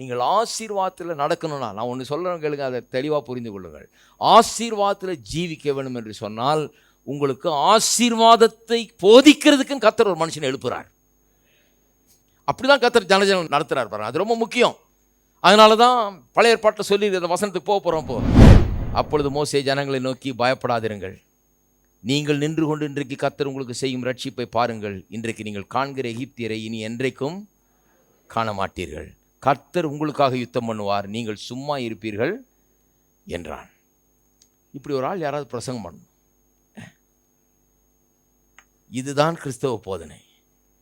நீங்கள் ஆசீர்வாதத்தில் நடக்கணும்னா நான் ஒன்று சொல்கிறேன் கேளுங்க அதை தெளிவாக புரிந்து கொள்ளுங்கள். ஆசீர்வாதத்தில் ஜீவிக்க வேண்டும் என்று சொன்னால் உங்களுக்கு ஆசீர்வாதத்தை போதிக்கிறதுக்குன்னு கத்தர் ஒரு மனுஷனை எழுப்புறார். அப்படிதான் கத்தர் ஜனஜனம் நடத்துகிறார் பாருங்க. அது ரொம்ப முக்கியம். அதனால தான் பழைய ஏற்பாட்டில் சொல்லி அந்த வசனத்துக்கு போக போகிறோம் போ அப்பொழுது மோசே ஜனங்களை நோக்கி பயப்படாதிருங்கள். நீங்கள் நின்று கொண்டு இன்றைக்கு கத்தர் உங்களுக்கு செய்யும் ரட்சிப்பை பாருங்கள். இன்றைக்கு நீங்கள் காண்கிற எகிப்தியரை இனி என்றைக்கும் காண மாட்டீர்கள் கர்த்தர் உங்களுக்காக யுத்தம் பண்ணுவார் நீங்கள் சும்மா இருப்பீர்கள் என்றான். இப்படி ஒரு ஆள் யாராவது பிரசங்கம் பண்ணும் இதுதான் கிறிஸ்தவ போதனை.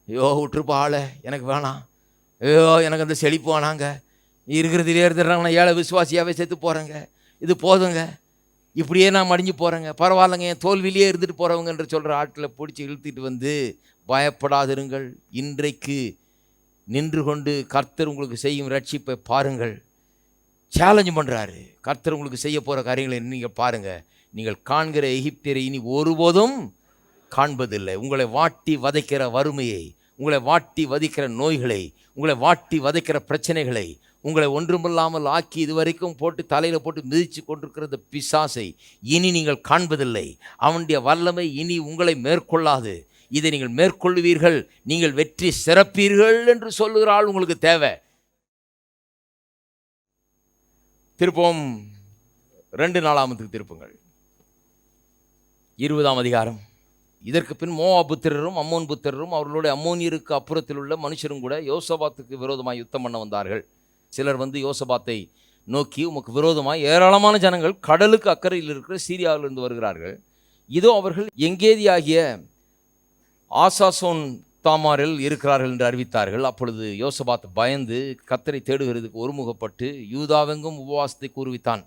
ஐயோ விட்டுருப்பா ஆளை எனக்கு வேணாம். ஐயோ எனக்கு அந்த செழிப்பு வேணாங்க. இருக்கிறதுலே இருந்துடுறாங்க. நான் ஏழை விசுவாசியாகவே செத்து போகிறேங்க இது போதுங்க. இப்படியே நான் மடிஞ்சு போகிறேங்க பரவாயில்லைங்க என் தோல்வியிலேயே இருந்துட்டு போகிறவங்கன்ற சொல்கிற ஆட்களை பிடிச்சி இழுத்துட்டு வந்து பயப்படாதிருங்கள். இன்றைக்கு நின்று கொண்டு கர்த்தர் உங்களுக்கு செய்யும் ரட்சிப்பை பாருங்கள். சேலஞ்சு பண்ணுறாரு கர்த்தர் உங்களுக்கு செய்ய போகிற காரியங்களை நீங்கள் பாருங்கள் நீங்கள் காண்கிற எகிப்தியரை இனி ஒருபோதும் காண்பதில்லை. உங்களை வாட்டி வதைக்கிற வறுமையை உங்களை வாட்டி வதைக்கிற நோய்களை உங்களை வாட்டி வதைக்கிற பிரச்சனைகளை உங்களை ஒன்றுமில்லாமல் ஆக்கி இதுவரைக்கும் போட்டு தலையில் போட்டு மிதித்து கொண்டிருக்கிற இந்த பிசாசை இனி நீங்கள் காண்பதில்லை. அவனுடைய வல்லமை இனி உங்களை மேற்கொள்ளாது. இதை நீங்கள் மேற்கொள்வீர்கள். நீங்கள் வெற்றி சிறப்பீர்கள் என்று சொல்லுகிற ஆள் உங்களுக்கு தேவை. திருப்பம் ரெண்டு நாலாமத்துக்கு திருப்புங்கள். இருபதாம் அதிகாரம். இதற்கு பின் மோவா புத்திரரும் அம்மோன் புத்திரரும் அவர்களுடைய அம்மோனியருக்கு அப்புறத்தில் உள்ள மனுஷரும் கூட யோசபாத்துக்கு விரோதமாக யுத்தம் பண்ண வந்தார்கள். சிலர் வந்து யோசபாத்தை நோக்கி உமக்கு விரோதமாக ஏராளமான ஜனங்கள் கடலுக்கு அக்கறையில் இருக்கிற சீரியாவிலிருந்து வருகிறார்கள். இதோ அவர்கள் எங்கேதியாகிய ஆசாசோன் தாமாரில் இருக்கிறார்கள் என்று அறிவித்தார்கள். அப்பொழுது யோசபாத் பயந்து கத்தரை தேடுகிறதுக்கு ஒருமுகப்பட்டு யூதாவெங்கும் உபவாசத்தை கூறுவித்தான்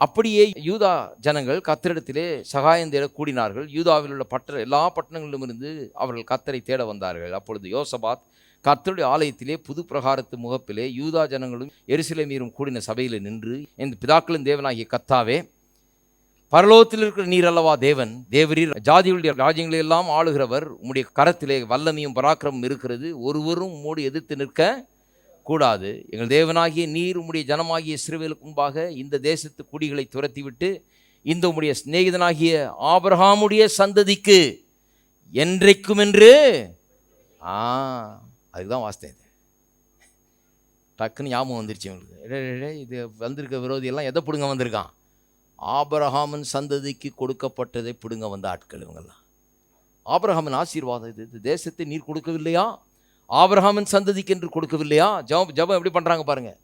அப்படியே யூதா ஜனங்கள் கத்தரிடத்திலே சகாயம் தேட கூடினார்கள். யூதாவில் உள்ள பட்ட எல்லா பட்டணங்களிலுமிருந்து அவர்கள் கத்தரை தேட வந்தார்கள். அப்பொழுது யோசபாத் கத்தருடைய ஆலயத்திலே புது பிரகாரத்து முகப்பிலே யூதா ஜனங்களும் எருசலேமீரும் கூடின சபையில் நின்று இந்த பிதாக்களின் தேவனாகிய கத்தாவே பரலோகத்தில் இருக்கிற நீர் அல்லவா தேவன்? தேவரீர் ஜாதிகளுடைய ராஜ்யங்களை எல்லாம் ஆளுகிறவர். உம்முடைய கரத்திலே வல்லமையும் பராக்கிரமும் இருக்கிறது. ஒருவரும் உம்மோடு எதிர்த்து நிற்க கூடாது. எங்கள் தேவனாகிய நீர் உம்முடைய ஜனமாகிய சிறுவேலுக்கு முன்பாக இந்த தேசத்து குடிகளை துரத்திவிட்டு இந்த உம்முடைய சிநேகிதனாகிய ஆபரகாமுடைய சந்ததிக்கு என்றைக்கும் என்று. ஆ அதுதான் தான் வாசித்தேன் இது. டக்குன்னு ஞாபகம் வந்துருச்சு உங்களுக்கு இது வந்திருக்க விரோதியெல்லாம் எதை பிடுங்க வந்திருக்கான்? ஆபரகாமன் சந்ததிக்கு கொடுக்கப்பட்டதை பிடுங்க வந்த ஆட்கள் இவங்கெல்லாம் ஆபிரகாமின் ஆசீர்வாதம் இது. இந்த தேசத்தை நீர் கொடுக்கவில்லையா? ஆபிரகாமின் சந்ததிக்கு என்று கொடுக்கவில்லையா? ஜபம் ஜபம் எப்படி பண்ணுறாங்க பாருங்கள்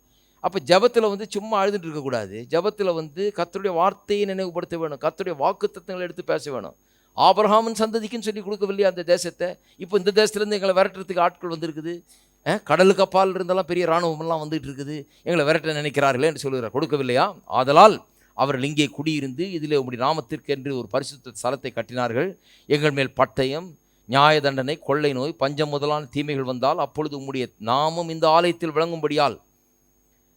அப்போ ஜபத்தில் வந்து சும்மா அழுதுட்டு இருக்கக்கூடாது ஜபத்தில் வந்து கத்தருடைய வார்த்தையை நினைவுபடுத்த வேணும். கர்த்தருடைய வாக்குத்தத்தங்களை எடுத்து பேச வேணும். ஆபரஹாமன் சந்ததிக்குன்னு சொல்லி கொடுக்கவில்லையா அந்த தேசத்தை? இப்போ இந்த தேசத்துலேருந்து எங்களை விரட்டுறதுக்கு ஆட்கள் வந்திருக்குது. கடலுக்கு அப்பால் இருந்தெல்லாம் பெரிய இராணுவமெல்லாம் வந்துட்டு இருக்குது. எங்களை விரட்ட நினைக்கிறார்களே என்று சொல்லுகிறார். கொடுக்கவில்லையா? ஆதலால் அவர்கள் இங்கே குடியிருந்து இதில் உம்முடைய நாமத்திற்கென்று ஒரு பரிசுத்த ஸ்தலத்தை கட்டினார்கள். எங்கள் மேல் பட்டயம் நியாய தண்டனை கொள்ளை நோய் பஞ்சம் முதலான தீமைகள் வந்தால் அப்பொழுது உம்முடைய நாமும் இந்த ஆலயத்தில் விளங்கும்படியால்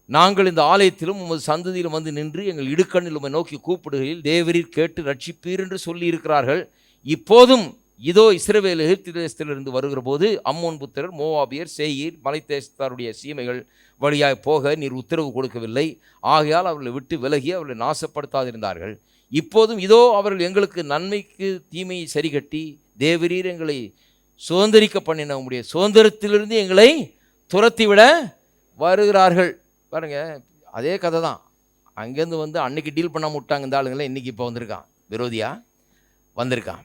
நாங்கள் இந்த ஆலயத்திலும் உமது சந்ததியிலும் வந்து நின்று எங்கள் இடுக்கண்ணில் உம்மை நோக்கி கூப்பிடுகையில் தேவரீர் கேட்டு ரட்சிப்பீர் என்று சொல்லி இருக்கிறார்கள். இப்போதும் இதோ இஸ்ரவேல் எகிப்து தேசத்திலிருந்து வருகிற போது அம்மோன் புத்திரர் மோவாபியர் சேயீர் மலைத்தேசத்தாருடைய சீமைகள் வழியாய் போக நீர் உத்தரவு கொடுக்கவில்லை. ஆகையால் அவர்களை விட்டு விலகி அவர்களை நாசப்படுத்தாதிருந்தார்கள். இப்போதும் இதோ அவர்கள் எங்களுக்கு நன்மைக்கு தீமையை சரிகட்டி தேவரீர் எங்களை சுதந்திரிக்க பண்ணின உம்முடைய சுதந்திரத்திலிருந்து எங்களை துரத்திவிட வருகிறார்கள். பாருங்க அதே கதை தான். அங்கேருந்து வந்து அன்னைக்கு டீல் பண்ண விட்டாங்க இந்த ஆளுங்களே இன்னைக்கு இப்போ வந்திருக்கான். விரோதியாக வந்திருக்கான்.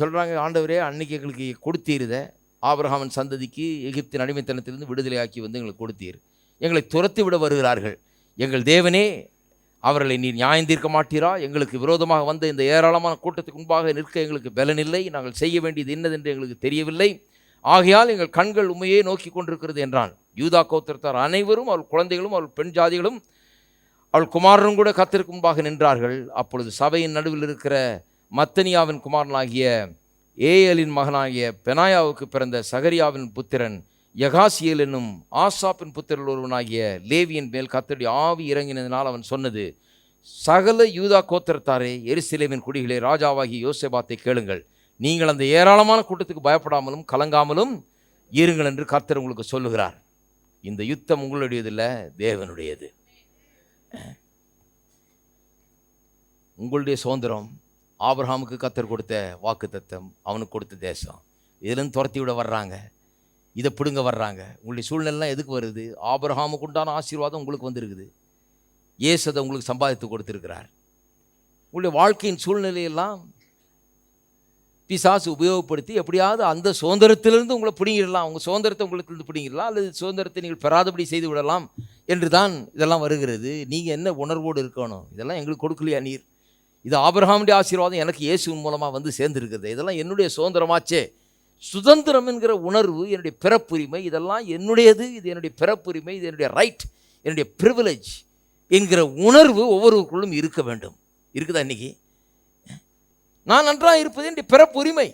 சொல்கிறாங்க ஆண்டவரே அன்னைக்கு எங்களுக்கு கொடுத்தீருத. ஆபிரகாமன் சந்ததிக்கு எகிப்தின் அடிமைத்தனத்திலிருந்து விடுதலையாக்கி வந்து எங்களுக்கு கொடுத்தீர். எங்களை துரத்தி விட வருகிறார்கள். எங்கள் தேவனே அவர்களை நீர் நியாயம் தீர்க்க மாட்டீரா? எங்களுக்கு விரோதமாக வந்த இந்த ஏராளமான கூட்டத்துக்கு முன்பாக நிற்க எங்களுக்கு பலனில்லை. நாங்கள் செய்ய வேண்டியது என்னதென்று எங்களுக்கு தெரியவில்லை. ஆகையால் எங்கள் கண்கள் உண்மையே நோக்கி கொண்டிருக்கிறது என்றான். யூதா கோத்திரத்தார் அனைவரும் அவள் குழந்தைகளும் அவள் பெண் ஜாதிகளும் அவள் குமாரரும் கூட கத்திற்கு முன்பாக நின்றார்கள். அப்பொழுது சபையின் நடுவில் இருக்கிற மத்தனியாவின் குமாரனாகிய ஏஎலின் மகனாகிய பெனாயாவுக்கு பிறந்த சகரியாவின் புத்திரன் யகாசியல் என்னும் ஆசாப்பின் புத்திரல் ஒருவனாகிய லேவியின் மேல் கத்தடி ஆவி இறங்கினதினால் அவன் சொன்னது சகல யூதா கோத்திரத்தாரே எருசலேமின் குடிகளே ராஜாவாகிய யோசேபாத்தை கேளுங்கள். நீங்கள் அந்த ஏராளமான கூட்டத்துக்கு பயப்படாமலும் கலங்காமலும் இருங்கள் என்று கர்த்தர் உங்களுக்கு சொல்லுகிறார். இந்த யுத்தம் உங்களுடையதில்லை தேவனுடையது. உங்களுடைய சுதந்திரம் ஆபிரகாமுக்கு கத்தர் கொடுத்த வாக்கு தத்தம் அவனுக்கு கொடுத்த தேசம். இதுலேருந்து துரத்தி விட வர்றாங்க. இதை பிடுங்க வர்றாங்க. உங்களுடைய சூழ்நிலைலாம் எதுக்கு வருது? ஆபிரகாமுக்கு உண்டான ஆசீர்வாதம் உங்களுக்கு வந்திருக்குது. இயேசு அதை உங்களுக்கு சம்பாதித்து கொடுத்துருக்கிறார். உங்களுடைய வாழ்க்கையின் சூழ்நிலையெல்லாம் பிசாசு உபயோகப்படுத்தி எப்படியாவது அந்த சுதந்திரத்திலிருந்து உங்களை பிடிங்கிடலாம். உங்கள் சுதந்திரத்தை உங்களுக்கு இருந்து பிடிங்கிடலாம். அல்லது சுதந்திரத்தை நீங்கள் பெறாதபடி செய்து விடலாம். என்று தான் இதெல்லாம் வருகிறது. நீங்கள் என்ன உணர்வோடு இருக்கணும்? இதெல்லாம் எங்களுக்கு கொடுக்கலையா நீர்? இது ஆபிரகாமுடைய ஆசீர்வாதம் எனக்கு இயேசுவின் மூலமாக வந்து சேர்ந்துருக்குது இதெல்லாம் என்னுடைய சுதந்திரமாச்சே. சுதந்திரம் என்கிற உணர்வு என்னுடைய பிறப்புரிமை இதெல்லாம் என்னுடையது இது என்னுடைய பிறப்புரிமை இது என்னுடைய ரைட் என்னுடைய ப்ரிவிலேஜ் என்கிற உணர்வு ஒவ்வொருவருக்குள்ளும் இருக்க வேண்டும். இருக்குதா இன்றைக்கி நான் நன்றாக இருப்பது என்னுடைய பிறப்புரிமை.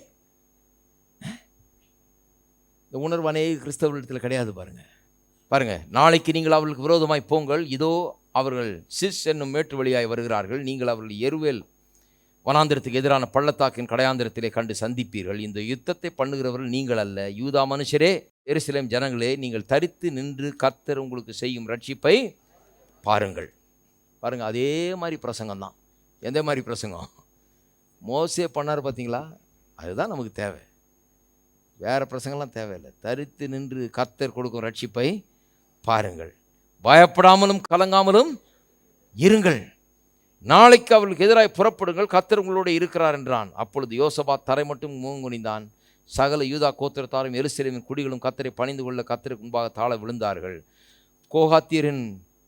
இந்த உணர்வு அநேக கிறிஸ்தவர்களிடத்தில் கிடையாது பாருங்கள் பாருங்கள் நாளைக்கு நீங்கள் அவர்களுக்கு விரோதமாய் போங்கள். இதோ அவர்கள் சிஸ் என்னும் மேட்டு வழியாய் வருகிறார்கள். நீங்கள் அவர்கள் எருவேல் வனாந்திரத்துக்கு எதிரான பள்ளத்தாக்கின் கடையாந்திரத்திலே கண்டு சந்திப்பீர்கள். இந்த யுத்தத்தை பண்ணுகிறவர்கள் நீங்கள் அல்ல. யூதா மனுஷரே எருசலேம் ஜனங்களே நீங்கள் தரித்து நின்று கர்த்தர் உங்களுக்கு செய்யும் ரட்சிப்பை பாருங்கள். பாருங்கள் அதே மாதிரி பிரசங்கம் தான் எந்த மாதிரி பிரசங்கம்? மோசே பண்ணார் பார்த்தீங்களா அதுதான் நமக்கு தேவை. வேறு பிரசங்கம்லாம் தேவையில்லை. தரித்து நின்று கர்த்தர் கொடுக்கும் ரட்சிப்பை பாருங்கள். பயப்படாமலும் கலங்காமலும் இருங்கள். நாளைக்கு அவர்களுக்கு எதிராக புறப்படுங்கள். கத்தர் உங்களோடு இருக்கிறார் என்றான். அப்பொழுது யோசபா தரை மட்டும் மூங்குனிந்தான். சகல யூதா கோத்திரத்தாரும் எருசலேமின் குடிகளும் கத்தரை பணிந்து கொள்ள கத்தருக்கு முன்பாக தாழ விழுந்தார்கள். கோகாத்தியரின்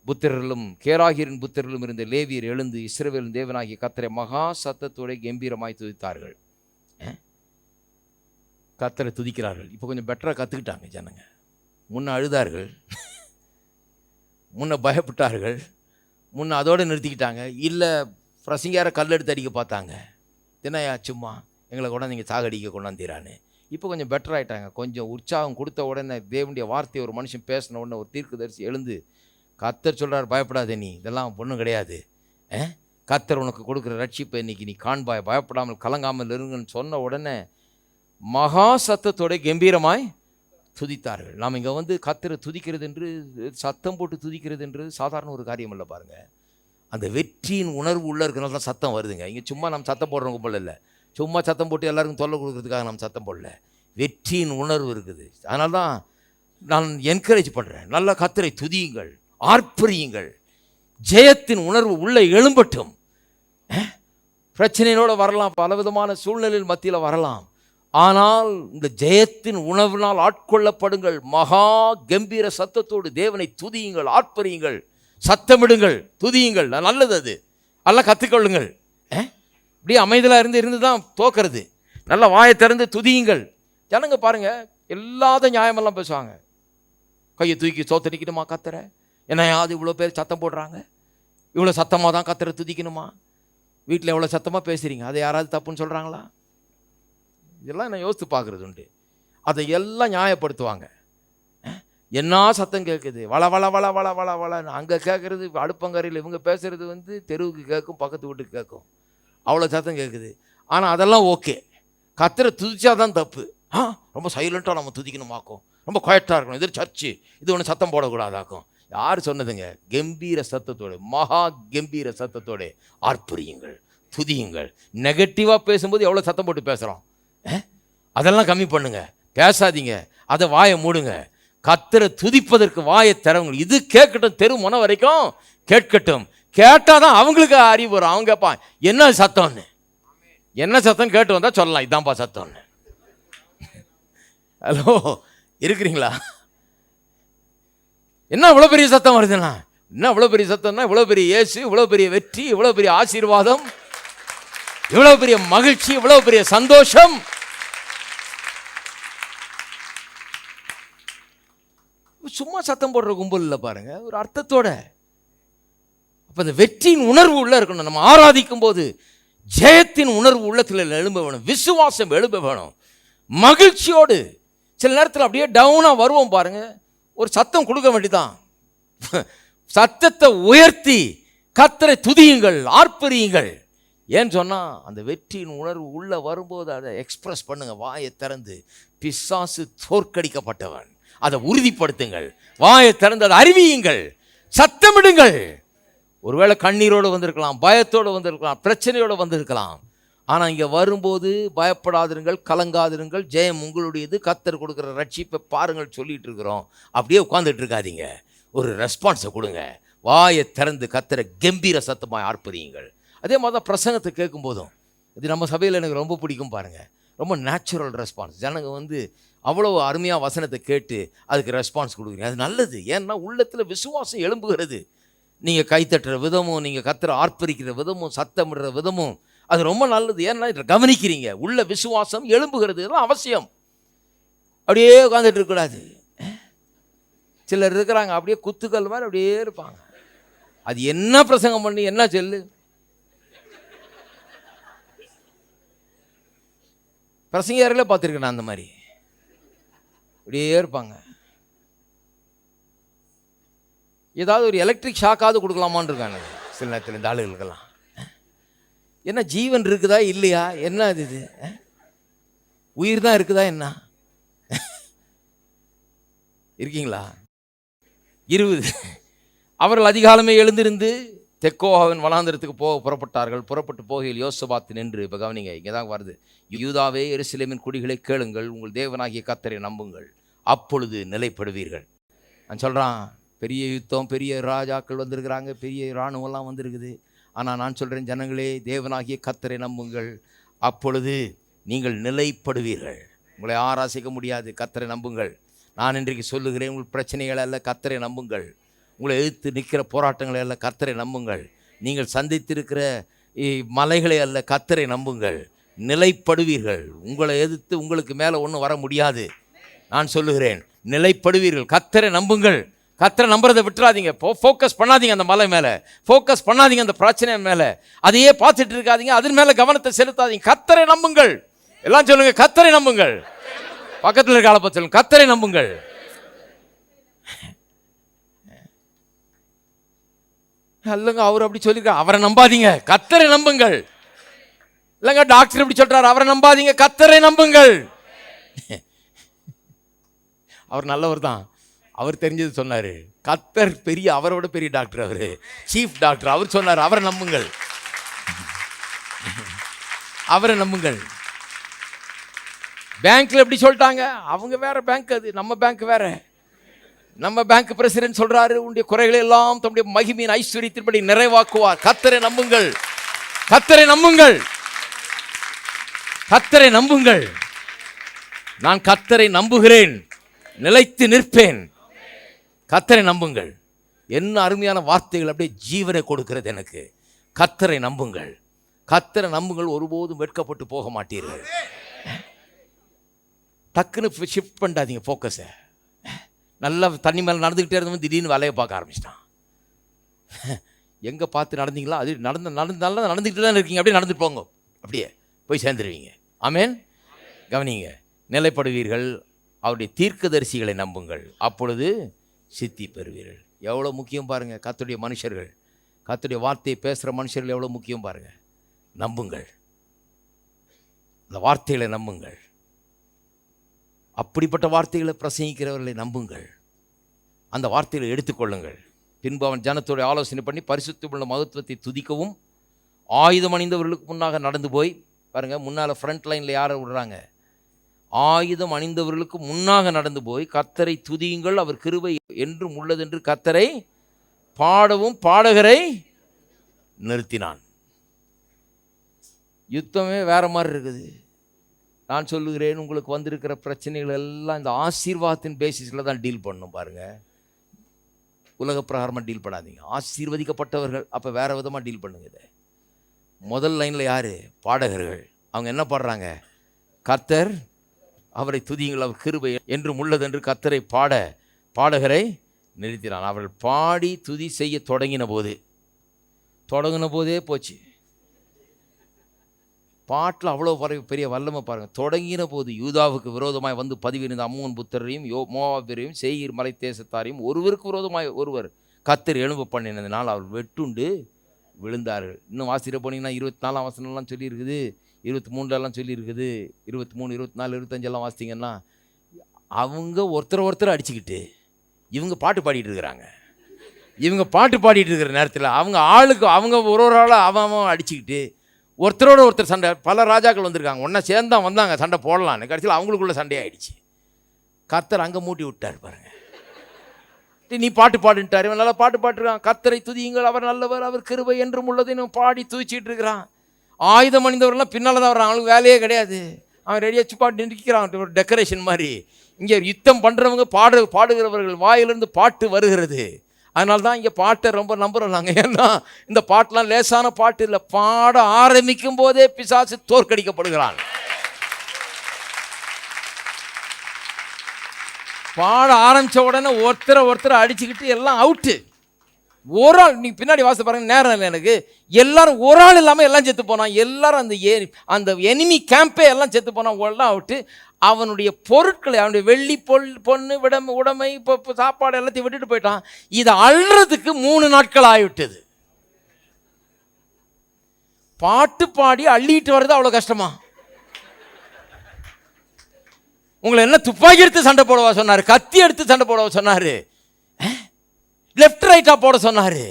புத்திரர்களும் கேராகியரின் புத்திரர்களும் இருந்த லேவியர் எழுந்து இஸ்ரவேலின் தேவனாகிய கத்தரை மகா சத்தத்தோட கம்பீரமாய் துதித்தார்கள். கத்தரை துதிக்கிறார்கள். இப்போ கொஞ்சம் பெட்டராக கற்றுக்கிட்டாங்க ஜனங்க. முன்ன அழுதார்கள். முன்ன பயப்பட்டார்கள். முன்ன அதோடு நிறுத்திக்கிட்டாங்க. இல்லை பிரசங்கார கல் எடுத்து அடிக்க பார்த்தாங்க. தினையா சும்மா எங்களை கொண்டாந்து நீங்கள் சாகடிக்க கொண்டாந்தீரான்னு. இப்போ கொஞ்சம் பெட்டர் ஆயிட்டாங்க. கொஞ்சம் உற்சாகம் கொடுத்த உடனே தேவனுடைய வார்த்தையை ஒரு மனுஷன் பேசின உடனே ஒரு தீர்க்கதரிசி எழுந்து கத்தர் சொல்கிறார் பயப்படாத நீ இதெல்லாம் ஒன்றும் கிடையாது. ஆ? கத்தர் உனக்கு கொடுக்குற ரட்சிப்பை இன்றைக்கி நீ காண்பாய். பயப்படாமல் கலங்காமல் இருங்கன்னு சொன்ன உடனே மகா சத்தத்தோட கம்பீரமாய் துதித்தார்கள். நாம் இங்கே வந்து கத்திர துதிக்கிறது என்று சத்தம் போட்டு துதிக்கிறது என்று சாதாரண ஒரு காரியம் இல்லை பாருங்கள் அந்த வெற்றியின் உணர்வு உள்ள இருக்கிறனால தான் சத்தம் வருதுங்க. இங்கே சும்மா நம்ம சத்தம் போடுறவங்க போல இல்லை. சும்மா சத்தம் போட்டு எல்லாருக்கும் தொல்லை கொடுக்கறதுக்காக நம்ம சத்தம் போடல. வெற்றியின் உணர்வு இருக்குது. அதனால தான் நான் என்கரேஜ் பண்ணுறேன் நல்ல கத்திரை துதியுங்கள். ஆர்ப்பரியுங்கள். ஜெயத்தின் உணர்வு உள்ளே எழும்பட்டும். பிரச்சனையோடு வரலாம். பலவிதமான சூழ்நிலையில் மத்தியில் வரலாம். ஆனால் இந்த ஜெயத்தின் உணவினால் ஆட்கொள்ளப்படுங்கள். மகா கம்பீர சத்தத்தோடு தேவனை துதியுங்கள் ஆர்ப்பரியுங்கள். சத்தமிடுங்கள் துதியுங்கள். நல்லது அது. நல்லா கற்றுக்கொள்ளுங்கள் இப்படியே அமைதலாக இருந்து இருந்து தான் தோக்கிறது. நல்ல வாயை திறந்து துதியுங்கள். ஜனங்க பாருங்கள் எல்லாத நியாயமெல்லாம் பேசுவாங்க. கையை தூக்கி சோத்தடிக்கணுமா கத்துற என்னையாவது இவ்வளோ பேர் சத்தம் போடுறாங்க? இவ்வளோ சத்தமாக தான் கத்துற துதிக்கணுமா? வீட்டில் எவ்வளோ சத்தமாக பேசுகிறீங்க அதை யாராவது தப்புன்னு சொல்கிறாங்களா இதெல்லாம் நான் யோசித்து பார்க்குறது உண்டு. அதை எல்லாம் நியாயப்படுத்துவாங்க. என்ன சத்தம் கேட்குது? வள வள வள வள வள வளன்னு அங்கே கேட்குறது அடுப்பங்கரையில் இவங்க பேசுகிறது வந்து தெருவுக்கு கேட்கும் பக்கத்து வீட்டுக்கு கேட்கும். அவ்வளோ சத்தம் கேட்குது. ஆனால் அதெல்லாம் ஓகே. கத்தரை துதிச்சா தான் தப்பு. ஆ? ரொம்ப சைலண்ட்டாக நம்ம துதிக்கணுமாக்கும். ரொம்ப குயட்டாக இருக்கணும். இது சர்ச்சு. இது ஒன்று சத்தம் போடக்கூடாதாக்கும். யார் சொன்னதுங்க? கம்பீர சத்தத்தோடு மகா கம்பீர சத்தத்தோடு ஆர்ப்பரியுங்கள் துதியுங்கள். நெகட்டிவாக பேசும்போது எவ்வளோ சத்தம் போட்டு பேசுகிறோம் அதெல்லாம் கம்மி பண்ணுங்க. பேசாதீங்க. அதை வாயை மூடுங்க. கத்தரை துதிப்பதற்கு வாயை தரவங்க இது கேட்கட்டும். தெரு முனை வரைக்கும் கேட்கட்டும். கேட்டால் தான் அவங்களுக்கு அறிவு வரும். அவங்க கேட்பான் என்ன சத்தம்னு? என்ன சத்தம் கேட்டு வந்தால் சொல்லலாம். இதான்ப்பா சத்தம்னு. ஹலோ இருக்கிறீங்களா? என்ன இவ்வளோ பெரிய சத்தம் வருதுண்ணா என்ன இவ்வளோ பெரிய சத்தம்னா இவ்வளோ பெரிய இயேசு இவ்வளோ பெரிய வெற்றி இவ்வளோ பெரிய ஆசீர்வாதம். இவ்வளோ பெரிய மகிழ்ச்சி இவ்வளோ பெரிய சந்தோஷம். சும்மா சத்தம் போடுற கும்பல் இல்லை பாருங்க ஒரு அர்த்தத்தோட. அப்போ இந்த வெற்றியின் உணர்வு உள்ள இருக்கணும். நம்ம ஆராதிக்கும் போது ஜெயத்தின் உணர்வு உள்ளத்தில் எழும்ப வேணும் விசுவாசம் எழும்ப வேணும். மகிழ்ச்சியோடு சில நேரத்தில் அப்படியே டவுனாக வருவோம் பாருங்க. ஒரு சத்தம் கொடுக்க வேண்டிதான். சத்தத்தை உயர்த்தி கத்தரை துதியுங்கள் ஆர்ப்பரியுங்கள். ஏன்னு சொன்னால் அந்த வெற்றியின் உணர்வு உள்ளே வரும்போது அதை எக்ஸ்ப்ரெஸ் பண்ணுங்கள் வாயை திறந்து பிசாசு தோற்கடிக்கப்பட்டவன். அதை உறுதிப்படுத்துங்கள். வாயை திறந்து அதை அறிவியுங்கள். சத்தமிடுங்கள். ஒருவேளை கண்ணீரோடு வந்திருக்கலாம் பயத்தோடு வந்திருக்கலாம் பிரச்சனையோடு வந்திருக்கலாம். ஆனால் இங்கே வரும்போது பயப்படாதிருங்கள் கலங்காதிருங்கள். ஜெயம் உங்களுடையது. கத்தர் கொடுக்குற ரட்சிப்பை பாருங்கள் சொல்லிகிட்டு இருக்கிறோம் அப்படியே உட்காந்துட்டு இருக்காதீங்க. ஒரு ரெஸ்பான்ஸை கொடுங்க. வாயை திறந்து கத்தரை கம்பீர சத்தமாக ஆர்ப்பரியுங்கள். அதே மாதிரி தான் பிரசங்கத்தை கேட்கும் போதும் இது நம்ம சபையில் எனக்கு ரொம்ப பிடிக்கும் பாருங்கள் ரொம்ப நேச்சுரல் ரெஸ்பான்ஸ் ஜனங்க வந்து அவ்வளோ அருமையாக வசனத்தை கேட்டு அதுக்கு ரெஸ்பான்ஸ் கொடுக்குறீங்க. அது நல்லது. ஏன்னா உள்ளத்தில் விசுவாசம் எழும்புகிறது. நீங்கள் கைத்தட்டுற விதமும் நீங்கள் கத்துற ஆர்ப்பரிக்கிற விதமும் சத்தமிடுற விதமும் அது ரொம்ப நல்லது. ஏன்னா இதை கவனிக்கிறீங்க. உள்ள விசுவாசம் எழும்புகிறது. இதெல்லாம் அவசியம். அப்படியே உட்காந்துட்டு இருக்கக்கூடாது. சிலர் இருக்கிறாங்க. அப்படியே குத்துக்கல் மாதிரி அப்படியே இருப்பாங்க. அது என்ன பிரசங்கம் பண்ணி என்ன சொல்லு? பிரசங்கியாரில் பார்த்துருக்கேன் நான் அந்த மாதிரி. அப்படியே இருப்பாங்க. ஏதாவது ஒரு எலக்ட்ரிக் ஷாக்காவது கொடுக்கலாமான்னு இருக்காங்க. சில நேரத்தில் இந்த ஆளுகளுக்கெல்லாம். என்ன ஜீவன் இருக்குதா இல்லையா? என்ன அது இது? உயிர் தான் இருக்குதா என்ன? இருக்கீங்களா? இருபது. அவர்கள் அதிகாலமே எழுந்திருந்து தெக்கோவாவின் வனாந்திரத்துக்கு போக புறப்பட்டார்கள். புறப்பட்டு போகையில் யோசபாத்து நின்று இப்போ கவனிங்க இங்கே தான் வருது. யூதாவே எருசலேமின் குடிகளை கேளுங்கள் உங்கள் தேவனாகிய கத்தரை நம்புங்கள். அப்பொழுது நிலைப்படுவீர்கள். நான் சொல்கிறான் பெரிய யுத்தம் பெரிய ராஜாக்கள் வந்திருக்கிறாங்க பெரிய இராணுவம்லாம் வந்திருக்குது. ஆனால் நான் சொல்கிறேன் ஜனங்களே தேவனாகிய கத்தரை நம்புங்கள். அப்பொழுது நீங்கள் நிலைப்படுவீர்கள். உங்களை ஆராசிக்க முடியாது கத்தரை நம்புங்கள். நான் இன்றைக்கு சொல்லுகிறேன் உங்கள் பிரச்சனைகள் அல்ல கத்தரை நம்புங்கள். உங்களை எதிர்த்து நிற்கிற போராட்டங்களை அல்ல கத்தரை நம்புங்கள். நீங்கள் சந்தித்திருக்கிற இ- மலைகளை அல்ல கத்தரை நம்புங்கள். நிலைப்படுவீர்கள். உங்களை எதிர்த்து உங்களுக்கு மேலே ஒன்றும் வர முடியாது. நான் சொல்லுகிறேன் நிலைப்படுவீர்கள். கத்தரை நம்புங்கள். கத்தரை நம்புறதை விட்டுறாதீங்க. ஃபோ ஃபோக்கஸ் பண்ணாதீங்க அந்த மலை மேலே. ஃபோக்கஸ் பண்ணாதீங்க அந்த பிரச்சனை மேலே. அதையே பார்த்துட்டு இருக்காதீங்க. அதன் மேலே கவனத்தை செலுத்தாதீங்க. கத்தரை நம்புங்கள். எல்லாம் சொல்லுங்கள் கத்தரை நம்புங்கள். பக்கத்தில் இருக்க ஆளை பார்த்து கத்தரை நம்புங்கள். இல்லைங்க அவர் அப்படி சொல்லியிருக்காரு அவரை நம்பாதீங்க. கத்தரை நம்புங்கள். இல்லைங்க டாக்டர் இப்படி சொல்கிறார் அவரை நம்பாதீங்க. கத்தரை நம்புங்கள். அவர் நல்லவர் தான். அவர் தெரிஞ்சது சொன்னார். கத்தர் பெரிய அவரோட பெரிய டாக்டர் அவர். Chief doctor. அவர் சொன்னார் அவரை நம்புங்கள். அவரை நம்புங்கள். பேங்க்கில் எப்படி சொல்லிட்டாங்க. அவங்க வேறு பேங்க் அது. நம்ம பேங்க் வேறு. நம்ம பேங்க் பிரசிடென்ட் சொல்றாரு உன்னுடைய குறைகளை எல்லாம் தம்முடைய மகிமையின் ஐஸ்வர்யத்தின்படி நிறைவாக்குவார். கத்தரை நம்புங்கள். கத்தரை நம்புங்கள். கத்தரை நம்புங்கள். நான் கத்தரை நம்புகிறேன். நிலைத்து நிற்பேன். கத்தரை நம்புங்கள். என்ன அருமையான வார்த்தைகள் அப்படியே ஜீவனை கொடுக்கிறது எனக்கு. கத்தரை நம்புங்கள். கத்தரை நம்புங்கள் ஒருபோதும் வெட்கப்பட்டு போக மாட்டீர்கள். டக்குன்னு ஷிஃப்ட் பண்ணாதீங்க ஃபோக்கஸை நல்லா தண்ணி மேலே நடந்துக்கிட்டே இருந்தவன் திடீர்னு வேலையை பார்க்க ஆரம்பிச்சிட்டான். எங்கே பார்த்து நடந்தீங்களா? அது நடந்து நடந்து நல்லா நடந்துக்கிட்டு தான் இருக்கீங்க. அப்படியே நடந்துட்டு போங்க. அப்படியே போய் சேர்ந்துருவீங்க. ஆமேன். கவனிங்க. நிலைப்படுவீர்கள். அவருடைய தீர்க்கதரிசிகளை நம்புங்கள். அப்பொழுது சித்தி பெறுவீர்கள். எவ்வளோ முக்கியம் பாருங்கள் கத்துடைய மனுஷர்கள். கத்துடைய வார்த்தையை பேசுகிற மனுஷர்கள் எவ்வளோ முக்கியம் பாருங்கள் நம்புங்கள். அந்த வார்த்தைகளை நம்புங்கள். அப்படிப்பட்ட வார்த்தைகளை பிரசங்கிக்கிறவர்களை நம்புங்கள். அந்த வார்த்தைகளை எடுத்துக்கொள்ளுங்கள். பின்பு அவன் ஜனத்தோடைய ஆலோசனை பண்ணி பரிசுத்தமுள்ள மகத்துவத்தை துதிக்கவும் ஆயுதம் அணிந்தவர்களுக்கு முன்னாக நடந்து போய் பாருங்கள் முன்னால் ஃப்ரண்ட் லைனில் யாரை விடுறாங்க? ஆயுதம் அணிந்தவர்களுக்கு முன்னாக நடந்து போய் கத்தரை துதியுங்கள் அவர் கிருவை என்றும் உள்ளதென்று கத்தரை பாடவும் பாடகரை நிறுத்தினான். யுத்தமே வேறு மாதிரி இருக்குது. நான் சொல்லுகிறேன் உங்களுக்கு வந்திருக்கிற பிரச்சனைகள் எல்லாம் இந்த ஆசீர்வாதத்தின் பேசிஸில் தான் டீல் பண்ணணும் பாருங்கள் உலக பிரகாரமாக டீல் பண்ணாதீங்க. ஆசீர்வதிக்கப்பட்டவர்கள் அப்போ வேற விதமாக டீல் பண்ணுங்க இதை. முதல் லைனில் யார்? பாடகர்கள். அவங்க என்ன பாடுறாங்க? கர்த்தர் அவரை துதியுங்கள் அவர் கிருபை என்றும் உள்ளதென்று கர்த்தரை பாட பாடகரை நிறுத்தினான் அவர்கள் பாடி துதி செய்ய தொடங்கின போது தொடங்கின போதே போச்சு. பாட்டில் அவ்வளோ பெரிய வல்லமை பாருங்கள் தொடங்கின போது யூதாவுக்கு விரோதமாய் வந்து பதிவிருந்த அம்மோன் புத்தரையும் யோ மோவாபிரையும் செய்கிற மலை தேசத்தாரையும் ஒருவருக்கு விரோதமாய் ஒருவர் கத்தர் எழும்ப பண்ணினதுனால் அவர் வெட்டுண்டு விழுந்தார்கள். இன்னும் வாசிட்டு போனீங்கன்னா இருபத்தி நாலாம் வசனம்லாம் சொல்லியிருக்குது. இருபத்தி மூணுலலாம் சொல்லியிருக்குது. இருபத்தி மூணு இருபத்தி நாலு இருபத்தஞ்செல்லாம் வாசித்தீங்கன்னா அவங்க ஒருத்தர் ஒருத்தர் அடிச்சுக்கிட்டு இவங்க பாட்டு பாடிட்டு இருக்கிறாங்க. இவங்க பாட்டு பாடிட்டு இருக்கிற நேரத்தில் அவங்க ஆளுக்கு அவங்க ஒரு ஒரு ஆளாக அவன் அவன் அடிச்சுக்கிட்டு ஒருத்தரோட ஒருத்தர் சண்டை. பல ராஜாக்கள் வந்திருக்காங்க. ஒன்றா சேர்ந்தா வந்தாங்க. சண்டை போடலான்னு. கடைசியில் அவங்களுக்குள்ள சண்டையாயிடுச்சு. கர்த்தர் அங்கே மூட்டி விட்டார் பாருங்க. நீ பாட்டு பாடுன்ட்டார். இவன் நல்லா பாட்டு பாட்டுருக்கான் கத்தரை துதியுங்கள். அவர் நல்லவர். அவர் கிருபை என்றும் உள்ளதை. இவன் பாடி துதிச்சிட்டு இருக்கிறான். ஆயுதம் அணிந்தவரெல்லாம் பின்னால் தான் வர்றான் அவனுக்கு வேலையே கிடையாது. அவன் ரெடியாக வச்சு பாட்டு நிற்கிறான். ஒரு டெக்கரேஷன் மாதிரி. இங்கே யுத்தம் பண்ணுறவங்க பாடு பாடுகிறவர்கள் வாயிலிருந்து பாட்டு வருகிறது. அதனால தான் இங்கே பாட்டை ரொம்ப நம்புகிறோம் நாங்கள் ஏன்னா இந்த பாட்டெலாம் லேசான பாட்டு இல்லை. பாட ஆரம்பிக்கும் போதே பிசாசு தோற்கடிக்கப்படுகிறான். பாட ஆரம்பித்த உடனே ஒருத்தரை ஒருத்தரை அடிச்சுக்கிட்டு எல்லாம் அவுட்டு. ஒரு ஆள் நீ பின்னாடி வாசல் பாருங்க நேரம் இல்லை எனக்கு. எல்லாரும் ஒரு ஆள் இல்லாமல் எல்லாம் செத்து போனான். எல்லாரும் அந்த ஏ அந்த எனிமி கேம்பே எல்லாம் செத்து போனான். எல்லாம் அவுட்டு. அவனுடைய பொருட்களை அவனுடைய வெள்ளி பொல் பொண்ணு விடமை உடமை இப்போ சாப்பாடு எல்லாத்தையும் விட்டுட்டு போயிட்டான். இதை அள்ளுறதுக்கு மூணு நாட்கள் ஆகிவிட்டது. பாட்டு பாடி அள்ளிட்டு வர்றது அவ்வளோ கஷ்டமா? உங்களை என்ன துப்பாக்கி எடுத்து சண்டை போடவா சொன்னார்? கத்தி எடுத்து சண்டை போடவா சொன்னார்? லெஃப்ட் ரைட்டாக போட சொன்னார்.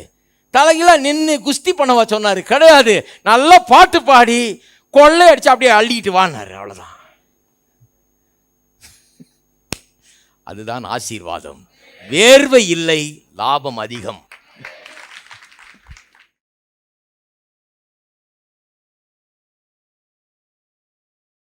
தலைகீழாக நின்று குஸ்தி பண்ணவா சொன்னார்? கிடையாது. நல்லா பாட்டு பாடி கொள்ளை அடிச்சு அப்படியே அள்ளிட்டு வானார் அவ்வளோதான் அதுதான் ஆசீர்வாதம். வேர்வை இல்லை லாபம் அதிகம்.